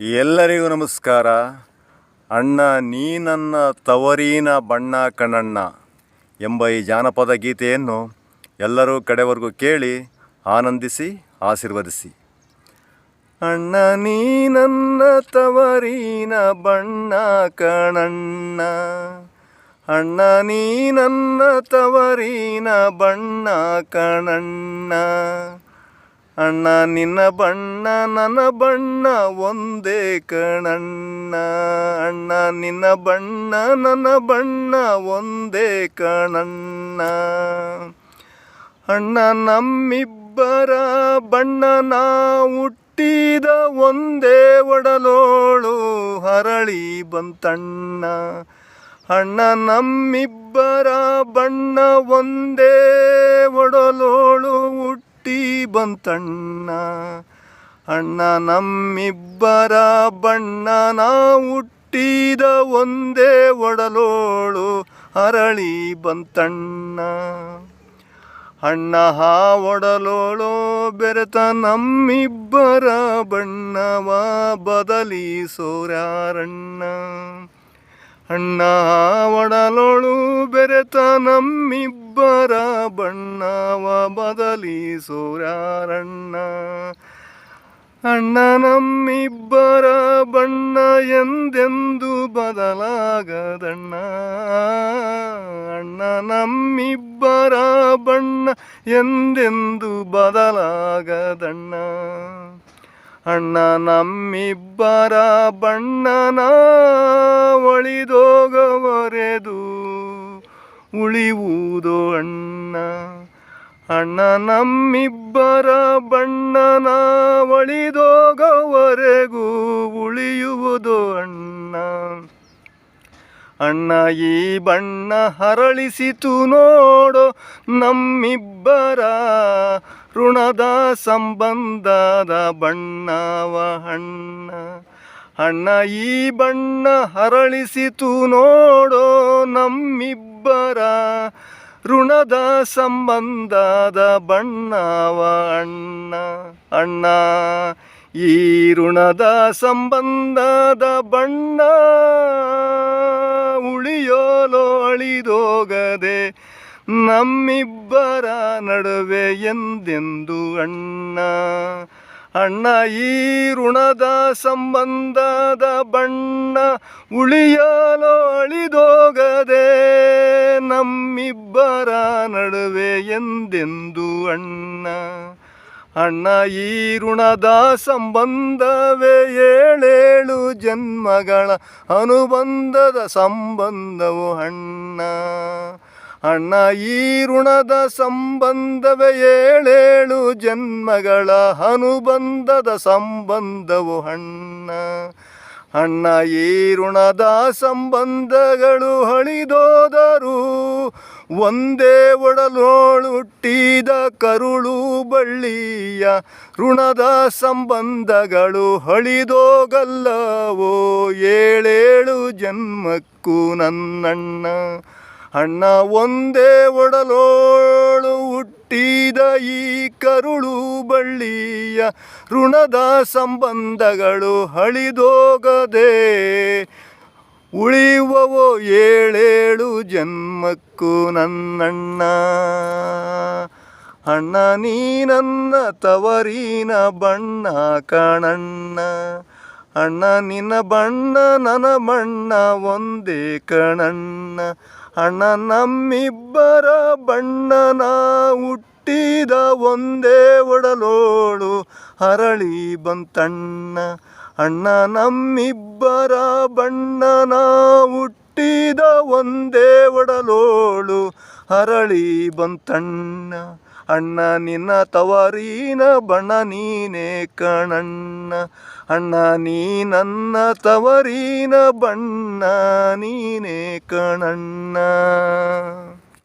ಎಲ್ಲರಿಗೂ ನಮಸ್ಕಾರ. ಅಣ್ಣ ನೀ ನನ್ನ ತವರೀನ ಬಣ್ಣ ಕಣಣ್ಣ ಎಂಬ ಈ ಜಾನಪದ ಗೀತೆಯನ್ನು ಎಲ್ಲರೂ ಕಡೆವರೆಗೂ ಕೇಳಿ ಆನಂದಿಸಿ, ಆಶೀರ್ವದಿಸಿ. ಅಣ್ಣ ನೀ ನನ್ನ ತವರೀನ ಬಣ್ಣ ಕಣಣ್ಣ ಅಣ್ಣ ನೀ ನನ್ನ ತವರೀನ ಬಣ್ಣ ಕಣಣ್ಣ ಅಣ್ಣ, ನಿನ್ನ ಬಣ್ಣ, ನನ್ನ ಬಣ್ಣ ಒಂದೇ ಕಣಣ್ಣ. ಅಣ್ಣ, ನಿನ್ನ ಬಣ್ಣ, ನನ್ನ ಬಣ್ಣ ಒಂದೇ ಕಣಣ್ಣ. ಅಣ್ಣ, ನಮ್ಮಿಬ್ಬರ ಬಣ್ಣ ನಾ ಹುಟ್ಟಿದ ಒಂದೇ ಒಡಲೋಳು ಹರಳಿ ಬಂತಣ್ಣ. ಅಣ್ಣ, ನಮ್ಮಿಬ್ಬರ ಬಣ್ಣ ಒಂದೇ ಒಡಲೋಳು ಹುಟ್ಟಿ ಬಂತಣ್ಣ. ಅಣ್ಣ ನಮ್ಮಿಬ್ಬರ ಬಣ್ಣ ನಾ ಹುಟ್ಟಿದ ಒಂದೇ ಒಡಲೋಳು ಅರಳಿ ಬಂತಣ್ಣ. ಅಣ್ಣ ಹಾ ಒಡಲೋಳು ಬೆರೆತ ನಮ್ಮಿಬ್ಬರ ಬಣ್ಣವ ಬದಲಿಸೋರ್ಯಾರಣ್ಣ ಅಣ್ಣ ಒಡಲೊಳು ಬೆರೆತ ನಮ್ಮಿಬ್ಬರ ಬಣ್ಣವ ಬದಲಿಸೋರ್ಯಾರಣ್ಣ ಅಣ್ಣ ನಮ್ಮಿಬ್ಬರ ಬಣ್ಣ ಎಂದೆಂದು ಬದಲಾಗದಣ್ಣ. ಅಣ್ಣ ನಮ್ಮಿಬ್ಬರ ಬಣ್ಣ ಎಂದೆಂದು ಬದಲಾಗದಣ್ಣ. ಅಣ್ಣ ನಮ್ಮಿಬ್ಬರ ಬಣ್ಣನ ಒಳಿದೋಗವರೆದು ಉಳಿವುದು ಅಣ್ಣ. ಅಣ್ಣ ನಮ್ಮಿಬ್ಬರ ಬಣ್ಣನ ಒಳಿದೋಗವರೆಗೂ ಉಳಿಯುವುದು ಅಣ್ಣ. ಅಣ್ಣ ಈ ಬಣ್ಣ ಹರಳಿಸಿತು ನೋಡೋ ನಮ್ಮಿಬ್ಬರ ಋಣದ ಸಂಬಂಧದ ಬಣ್ಣವ ಅಣ್ಣ. ಅಣ್ಣ ಈ ಬಣ್ಣ ಹರಳಿಸಿತು ನೋಡೋ ನಮ್ಮಿಬ್ಬರ ಋಣದ ಸಂಬಂಧದ ಬಣ್ಣವ ಅಣ್ಣ. ಅಣ್ಣ ಈ ಋಣದ ಸಂಬಂಧದ ಬಣ್ಣ ಉಳಿಯೋಲೋ ಅಳಿದೋಗದೆ ನಮ್ಮಿಬ್ಬರ ನಡುವೆ ಎಂದೆಂದು ಅಣ್ಣ? ಅಣ್ಣ, ಈ ಋಣದ ಸಂಬಂಧದ ಬಣ್ಣ ಉಳಿಯಲು ಅಳಿದೋಗದೆ ನಮ್ಮಿಬ್ಬರ ನಡುವೆ ಎಂದೆಂದು ಅಣ್ಣ? ಅಣ್ಣ, ಈ ಋಣದ ಸಂಬಂಧವೇ ಏಳೇಳು ಜನ್ಮಗಳ ಅನುಬಂಧದ ಸಂಬಂಧವು ಅಣ್ಣ. ಅಣ್ಣ, ಈ ಋಣದ ಸಂಬಂಧವೇ ಏಳೇಳು ಜನ್ಮಗಳ ಅನುಬಂಧದ ಸಂಬಂಧವು ಅಣ್ಣ. ಅಣ್ಣ, ಈ ಋಣದ ಸಂಬಂಧಗಳು ಹಳಿದೋದರು ಒಂದೇ ಒಡಲೋಳುಟ್ಟಿದ ಕರುಳು ಬಳ್ಳಿಯ ಋಣದ ಸಂಬಂಧಗಳು ಹಳಿದೋಗಲ್ಲವೋ? ಏಳೇಳು ಜನ್ಮಕ್ಕೂ ನನ್ನಣ್ಣ. ಅಣ್ಣ, ಒಂದೇ ಒಡಲೋಳು ಹುಟ್ಟಿದ ಈ ಕರುಳು ಬಳ್ಳಿಯ ಋಣದ ಸಂಬಂಧಗಳು ಹಳಿದೋಗದೆ ಉಳಿಯುವವೋ ಏಳೇಳು ಜನ್ಮಕ್ಕೂ ನನ್ನಣ್ಣ. ಅಣ್ಣ, ನೀ ನನ್ನ ತವರಿನ ಬಣ್ಣ ಕಣಣ್ಣ. ಅಣ್ಣ, ನಿನ್ನ ಬಣ್ಣ ನನ್ನ ಬಣ್ಣ ಒಂದೇ ಕಣಣ್ಣ. ಅಣ್ಣ, ನಮ್ಮಿಬ್ಬರ ಬಣ್ಣನ ಹುಟ್ಟಿದ ಒಂದೇ ಒಡಲೋಳು ಹರಳಿ ಬಂತಣ್ಣ. ಅಣ್ಣ ನಮ್ಮಿಬ್ಬರ ಬಣ್ಣನ ಹುಟ್ಟಿದ ಒಂದೇ ಒಡಲೋಳು. ಅರಳಿ ಬಂತಣ್ಣ, ಅಣ್ಣ ನಿನ್ನ ತವರಿನ ಬಣ್ಣ ನೀನೇ ಕಣಣ್ಣ. ಅಣ್ಣ ನೀ ನನ್ನ ತವರಿನ ಬಣ್ಣ ನೀನೇ ಕಣಣ್ಣ.